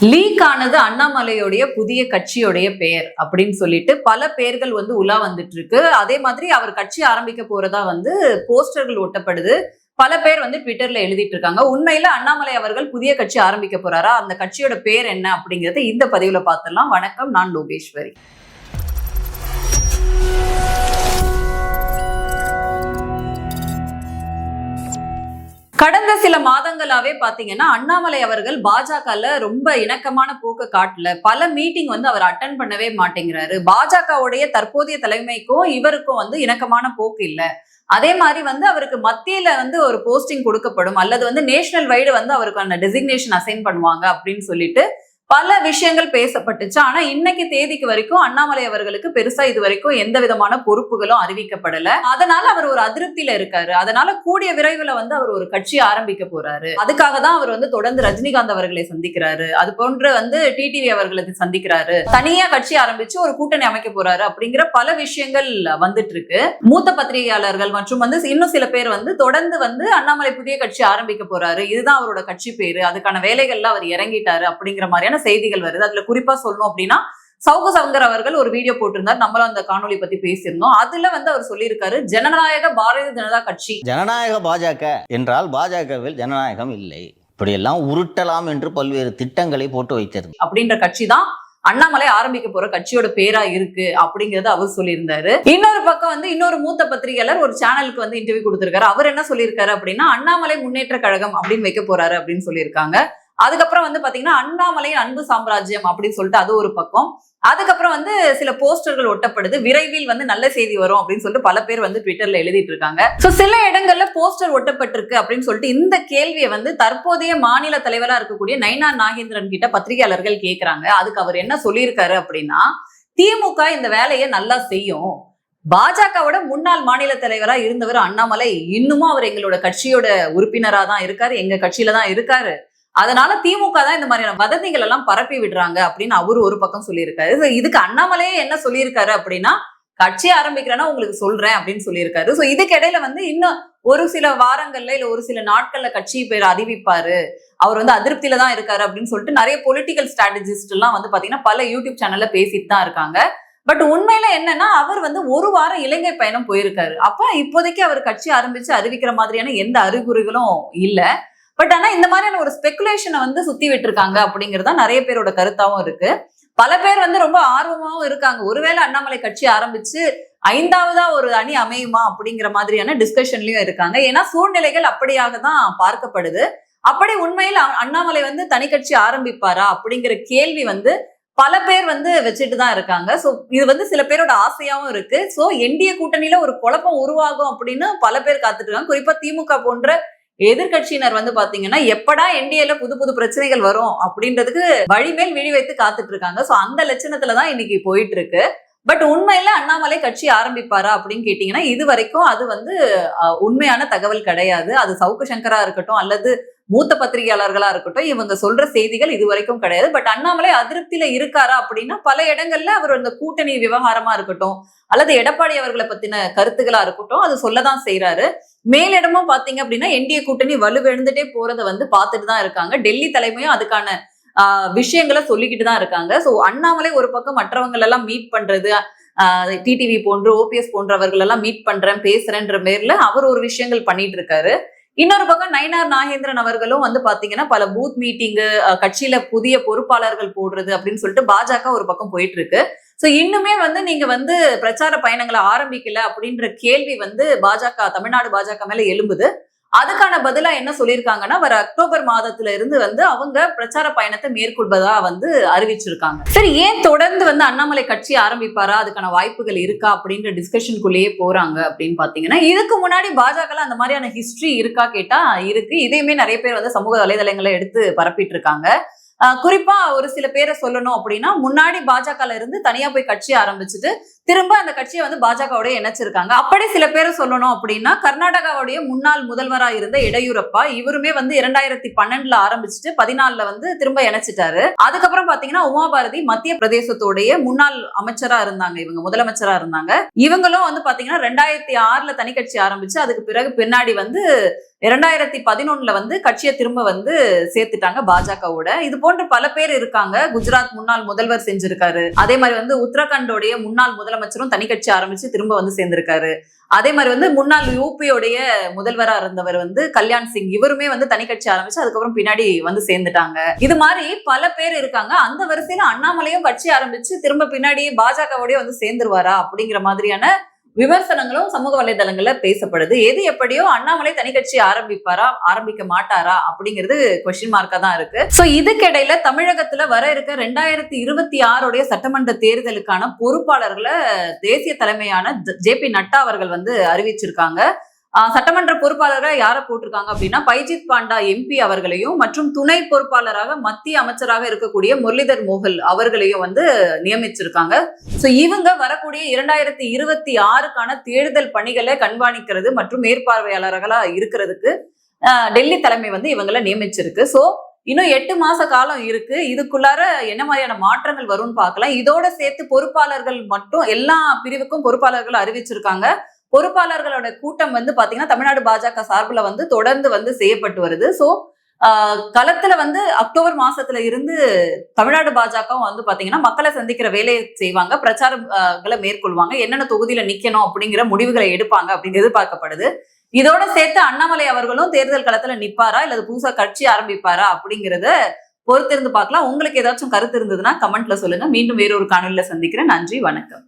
League ஆனது அண்ணாமலையுடைய புதிய கட்சியுடைய பெயர் அப்படின்னு சொல்லிட்டு பல பெயர்கள் வந்து உலா வந்துட்டு இருக்கு அதே மாதிரி அவர் கட்சி ஆரம்பிக்க போறதா வந்து போஸ்டர்கள் ஒட்டப்படுது. பல பேர் வந்து ட்விட்டர்ல எழுதிட்டு இருக்காங்க உண்மையில அண்ணாமலை அவர்கள் புதிய கட்சி ஆரம்பிக்க போறாரா? அந்த கட்சியோட பேர் என்ன அப்படிங்கறத இந்த பதிவுல பார்த்துடலாம். வணக்கம். நான் லோகேஸ்வரி. கடந்த சில மாதங்களாவே பாத்தீங்கன்னா அண்ணாமலை அவர்கள் பாஜகல ரொம்ப இணக்கமான போக்க காட்டல. பல மீட்டிங் வந்து அவர் அட்டன் பண்ணவே மாட்டேங்கிறாரு. பாஜகவுடைய தற்போதைய தலைமைக்கும் இவருக்கும் வந்து இணக்கமான போக்கு இல்ல. அதே மாதிரி வந்து அவருக்கு மத்தியில வந்து ஒரு போஸ்டிங் கொடுக்கப்படும். அல்லது வந்து நேஷனல் வைடு வந்து அவருக்கான டெசிக்னேஷன் அசைன் பண்ணுவாங்க அப்படின்னு சொல்லிட்டு பல விஷயங்கள் பேசப்பட்டுச்சு. ஆனா இன்னைக்கு தேதிக்கு வரைக்கும் அண்ணாமலை அவர்களுக்கு பெருசா இது வரைக்கும் எந்த விதமான பொறுப்புகளும் அறிவிக்கப்படல. அதனால அவர் ஒரு அதிருப்தியில இருக்காரு. அதனால கூடிய விரைவில் வந்து அவர் ஒரு கட்சி ஆரம்பிக்க போறாரு. அதுக்காக தான் அவர் வந்து தொடர்ந்து ரஜினிகாந்த் அவர்களை சந்திக்கிறாரு. அது போன்று வந்து டிடிவி அவர்களை சந்திக்கிறாரு. தனியா கட்சி ஆரம்பிச்சு ஒரு கூட்டணி அமைக்க போறாரு அப்படிங்கிற பல விஷயங்கள் வந்துட்டு இருக்கு மூத்த பத்திரிகையாளர்கள் மற்றும் வந்து இன்னும் சில பேர் வந்து தொடர்ந்து வந்து அண்ணாமலை புதிய கட்சி ஆரம்பிக்க போறாரு. இதுதான் அவரோட கட்சி பேரு. அதுக்கான வேலைகள்லாம் அவர் இறங்கிட்டாரு அப்படிங்கிற மாதிரியான செய்திகள் வருது. அதுல குறிப்பா சொல்லணும் அப்படின்னா சவுக சங்கர் அவர்கள் ஒரு வீடியோ போட்டிருந்தார். நம்மளும் அந்த காணொலி பத்தி பேசியிருந்தோம். அதுல வந்து அவர் சொல்லியிருக்காரு ஜனநாயக பாரதிய ஜனதா கட்சி. ஜனநாயக பாஜக என்றால் பாஜகவில் ஜனநாயகம் இல்லை. இப்படியெல்லாம் உருட்டலாம் என்று பல்வேறு திட்டங்களை போட்டு வைத்திருந்தது அப்படின்ற கட்சி தான் அண்ணாமலை ஆரம்பிக்க போற கட்சியோட பேரா இருக்கு அப்படிங்கறத அவர் சொல்லியிருந்தாரு. இன்னொரு பக்கம் வந்து இன்னொரு மூத்த பத்திரிகையாளர் ஒரு சேனலுக்கு வந்து இன்டர்வியூ கொடுத்திருக்காரு. அவர் என்ன சொல்லியிருக்காரு அப்படின்னா அண்ணாமலை முன்னேற்ற கழகம் அப்படின்னு வைக்க போறாரு அப்படின்னு சொல்லியிருக்காங்க. அதுக்கப்புறம் வந்து பாத்தீங்கன்னா அண்ணாமலையின் அன்பு சாம்ராஜ்யம் அப்படின்னு சொல்லிட்டு அது ஒரு பக்கம். அதுக்கப்புறம் வந்து சில போஸ்டர்கள் ஒட்டப்படுது. விரைவில் வந்து நல்ல செய்தி வரும் அப்படின்னு சொல்லிட்டு பல பேர் வந்து ட்விட்டர்ல எழுதிட்டு இருக்காங்க. சோ சில இடங்கள்ல போஸ்டர் ஒட்டப்பட்டிருக்கு அப்படின்னு சொல்லிட்டு இந்த கேள்வியை வந்து தற்போதைய மாநில தலைவரா இருக்கக்கூடிய நைனா நாகேந்திரன் கிட்ட பத்திரிகையாளர்கள் கேட்கிறாங்க அதுக்கு அவர் என்ன சொல்லியிருக்காரு அப்படின்னா திமுக இந்த வேலையை நல்லா செய்யும். பாஜகவோட முன்னாள் மாநில தலைவரா இருந்தவர் அண்ணாமலை. இன்னமும் அவர் எங்களோட கட்சியோட உறுப்பினரா தான் இருக்காரு. எங்க கட்சியில தான் இருக்காரு. அதனால திமுக தான் இந்த மாதிரியான வதந்திகள் எல்லாம் பரப்பி விடுறாங்க அப்படின்னு அவரு ஒரு பக்கம் சொல்லியிருக்காரு. இதுக்கு அண்ணாமலையே என்ன சொல்லியிருக்காரு அப்படின்னா கட்சி ஆரம்பிக்கிறேன்னா உங்களுக்கு சொல்றேன் அப்படின்னு சொல்லியிருக்காரு. சோ இதுக்கு இடையில வந்து இன்னும் ஒரு சில வாரங்கள்ல இல்ல ஒரு சில நாட்கள்ல கட்சி பேர் அறிவிப்பாரு. அவர் வந்து அதிருப்தியில தான் இருக்காரு அப்படின்னு சொல்லிட்டு நிறைய பொலிட்டிக்கல் ஸ்ட்ராட்டஜிஸ்ட் எல்லாம் வந்து பாத்தீங்கன்னா பல யூடியூப் சேனல்ல பேசிட்டு தான் இருக்காங்க. பட் உண்மையில என்னன்னா அவர் வந்து ஒரு வாரம் இலங்கை பயணம் போயிருக்காரு. அப்ப இப்போதைக்கு அவர் கட்சி ஆரம்பிச்சு அறிவிக்கிற மாதிரியான எந்த அறிகுறிகளும் இல்லை. பட் ஆனா இந்த மாதிரியான ஒரு ஸ்பெகுலேஷனை வந்து சுத்தி விட்டுருக்காங்க அப்படிங்கறதா நிறைய பேரோட கருத்தாவும் இருக்கு. பல பேர் வந்து ரொம்ப ஆர்வமாவும் இருக்காங்க. ஒருவேளை அண்ணாமலை கட்சி ஆரம்பிச்சு ஐந்தாவதா ஒரு அணி அமையுமா அப்படிங்கிற மாதிரியான டிஸ்கஷன்லயும் இருக்காங்க. ஏன்னா சூழ்நிலைகள் அப்படியாக தான் பார்க்கப்படுது. அப்படி உண்மையில் அண்ணாமலை வந்து தனி கட்சி ஆரம்பிப்பாரா அப்படிங்கிற கேள்வி வந்து பல பேர் வந்து வச்சுட்டு தான் இருக்காங்க. ஸோ இது வந்து சில பேரோட ஆசையாகவும் இருக்கு. ஸோ என்டிஏ கூட்டணியில ஒரு குழப்பம் உருவாகும் அப்படின்னு பல பேர் காத்துட்டு இருக்காங்க. குறிப்பா திமுக போன்ற எதிர்க்கட்சியினர் வந்து பாத்தீங்கன்னா எப்படா என்டிஏல புது புது பிரச்சனைகள் வரும் அப்படின்றதுக்கு வழிமேல் விழி வைத்து காத்துட்டு இருக்காங்க. சோ அந்த லட்சணத்துல தான் இன்னைக்கு போயிட்டு இருக்கு பட் உண்மையில அண்ணாமலை கட்சி ஆரம்பிப்பாரா அப்படின்னு கேட்டீங்கன்னா இது வரைக்கும் அது வந்து உண்மையான தகவல் கிடையாது. அது சவுக்கு சங்கரா இருக்கட்டும் அல்லது மூத்த பத்திரிகையாளர்களா இருக்கட்டும் இவங்க சொல்ற செய்திகள் இது வரைக்கும் கிடையாது. பட் அண்ணாமலை அதிருப்தியில இருக்காரா அப்படின்னா பல இடங்கள்ல அவர் அந்த கூட்டணி விவகாரமா இருக்கட்டும் அல்லது எடப்பாடி அவர்களை பத்தின கருத்துக்களா இருக்கட்டும் அது சொல்லதான் செய்யறாரு மேலிடமும் பாத்தீங்க அப்படின்னா என்டிஏ கூட்டணி வலுவிழந்துட்டே போறதை வந்து பார்த்துட்டு தான் இருக்காங்க. டெல்லி தலைமையும் அதுக்கான விஷயங்களை சொல்லிக்கிட்டு தான் இருக்காங்க. ஸோ அண்ணாமலை ஒரு பக்கம் மற்றவங்க எல்லாம் மீட் பண்றது டிடிவி போன்று ஓபிஎஸ் போன்றவர்கள் எல்லாம் மீட் பண்றேன் பேசுறேன்ற பேர்ல அவர் ஒரு விஷயங்கள் பண்ணிட்டு இருக்காரு. இன்னொரு பக்கம் நயினார் நாகேந்திரன் அவர்களும் வந்து பாத்தீங்கன்னா பல பூத் மீட்டிங்கு கட்சியில புதிய பொறுப்பாளர்கள் போடுறது அப்படின்னு சொல்லிட்டு பாஜக ஒரு பக்கம் போயிட்டு இருக்கு. சோ இன்னுமே வந்து நீங்க வந்து பிரச்சார பயணங்களை ஆரம்பிக்கல அப்படின்ற கேள்வி வந்து பாஜக தமிழ்நாடு பாஜக மேல எழும்புது. அதுக்கான பதிலா என்ன சொல்லியிருக்காங்கன்னா வர அக்டோபர் மாதத்துல இருந்து வந்து அவங்க பிரச்சார பயணத்தை மேற்கொள்வதா வந்து அறிவிச்சிருக்காங்க. சரி ஏன் தொடர்ந்து வந்து அண்ணாமலை கட்சி ஆரம்பிப்பாரா? அதுக்கான வாய்ப்புகள் இருக்கா? அப்படின்ற டிஸ்கஷனுக்குள்ளேயே போறாங்க அப்படின்னு பாத்தீங்கன்னா இதுக்கு முன்னாடி பாஜக அந்த மாதிரியான ஹிஸ்டரி இருக்கா கேட்டா இருக்கு. இதையுமே நிறைய பேர் வந்து சமூக வலைதளங்களை எடுத்து பரப்பிட்டு இருக்காங்க. குறிப்பா ஒரு சில பேரை சொல்லணும் அப்படின்னா முன்னாடி பாஜகல இருந்து தனியா போய் கட்சி ஆரம்பிச்சுட்டு திரும்ப அந்த கட்சியை வந்து பாஜகவோட இணைச்சிருக்காங்க. அப்படி சில பேரை சொல்லணும் அப்படின்னா கர்நாடகாவுடைய முன்னாள் முதல்வரா இருந்த இடையூரப்பா இவருமே வந்து இரண்டாயிரத்தி பன்னெண்டுல ஆரம்பிச்சுட்டு பதினாலுல வந்து திரும்ப இணைச்சிட்டாரு. அதுக்கப்புறம் பாத்தீங்கன்னா உமாபாரதி மத்திய பிரதேசத்தோடைய முன்னாள் அமைச்சரா இருந்தாங்க. இவங்க முதலமைச்சரா இருந்தாங்க. இவங்களும் வந்து பாத்தீங்கன்னா ரெண்டாயிரத்தி ஆறுல தனி கட்சி ஆரம்பிச்சு அதுக்கு பிறகு பின்னாடி வந்து இரண்டாயிரத்தி பதினொன்னுல வந்து கட்சியை திரும்ப வந்து சேர்த்துட்டாங்க பாஜகவோட. இது போன்று பல பேர் இருக்காங்க. குஜராத் முன்னாள் முதல்வர் செஞ்சிருக்காரு. அதே மாதிரி வந்து உத்தரகாண்டோடைய முன்னாள் முதலமைச்சரும் தனி கட்சி ஆரம்பிச்சு திரும்ப வந்து சேர்ந்திருக்காரு. அதே மாதிரி வந்து முன்னாள் யூபியோடைய முதல்வரா இருந்தவர் வந்து கல்யாண் சிங். இவருமே வந்து தனி கட்சி ஆரம்பிச்சு அதுக்கப்புறம் பின்னாடி வந்து சேர்ந்துட்டாங்க. இது மாதிரி பல பேர் இருக்காங்க. அந்த வரிசையில அண்ணாமலையும் கட்சி ஆரம்பிச்சு திரும்ப பின்னாடி பாஜகவோடய வந்து சேர்ந்துருவாரா அப்படிங்கிற மாதிரியான விமர்சனங்களும் சமூக வலைதளங்கள்ல பேசப்படுது. எது எப்படியோ அண்ணாமலை தனிக்கட்சி ஆரம்பிப்பாரா ஆரம்பிக்க மாட்டாரா அப்படிங்கிறது கொஸ்டின் மார்க்கா தான் இருக்கு. சோ இதுக்கிடையில தமிழகத்துல வர இருக்க ரெண்டாயிரத்தி இருபத்தி ஆறுடைய சட்டமன்ற தேர்தலுக்கான பொறுப்பாளர்களை தேசிய தலைமையான ஜே பி நட்டா அவர்கள் வந்து அறிவிச்சிருக்காங்க. சட்டமன்ற பொறுப்பாளராக யாரை போட்டிருக்காங்க அப்படின்னா பைஜித் பாண்டா எம்பி அவர்களையும் மற்றும் துணை பொறுப்பாளராக மத்திய அமைச்சராக இருக்கக்கூடிய முரளிதர் மோகல் அவர்களையும் வந்து நியமிச்சிருக்காங்க. ஸோ இவங்க வரக்கூடிய இரண்டாயிரத்தி இருபத்தி ஆறுக்கான தேர்தல் பணிகளை கண்காணிக்கிறது மற்றும் மேற்பார்வையாளர்களா இருக்கிறதுக்கு டெல்லி தலைமை வந்து இவங்களை நியமிச்சிருக்கு. ஸோ இன்னும் எட்டு மாச காலம் இருக்கு. இதுக்குள்ளார என்ன மாதிரியான மாற்றங்கள் வரும்னு பார்க்கலாம். இதோட சேர்த்து பொறுப்பாளர்கள் மட்டும் எல்லா பிரிவுக்கும் பொறுப்பாளர்கள் அறிவிச்சிருக்காங்க. பொறுப்பாளர்களோட கூட்டம் வந்து பாத்தீங்கன்னா தமிழ்நாடு பாஜக சார்பில் வந்து தொடர்ந்து வந்து செய்யப்பட்டு வருது. ஸோ களத்துல வந்து அக்டோபர் மாசத்துல இருந்து தமிழ்நாடு பாஜகவும் வந்து பாத்தீங்கன்னா மக்களை சந்திக்கிற வேலையை செய்வாங்க. பிரச்சாரங்களை மேற்கொள்வாங்க. என்னென்ன தொகுதியில நிக்கணும் அப்படிங்கிற முடிவுகளை எடுப்பாங்க அப்படின்னு எதிர்பார்க்கப்படுது. இதோட சேர்த்து அண்ணாமலை அவர்களும் தேர்தல் களத்துல நிப்பாரா? இல்லது புதுசா கட்சி ஆரம்பிப்பாரா? அப்படிங்கறத பொறுத்திருந்து பார்க்கலாம். உங்களுக்கு ஏதாச்சும் கருத்து இருந்ததுன்னா கமெண்ட்ல சொல்லுங்க. மீண்டும் வேறொரு காணொலியில சந்திக்கிறேன். நன்றி வணக்கம்.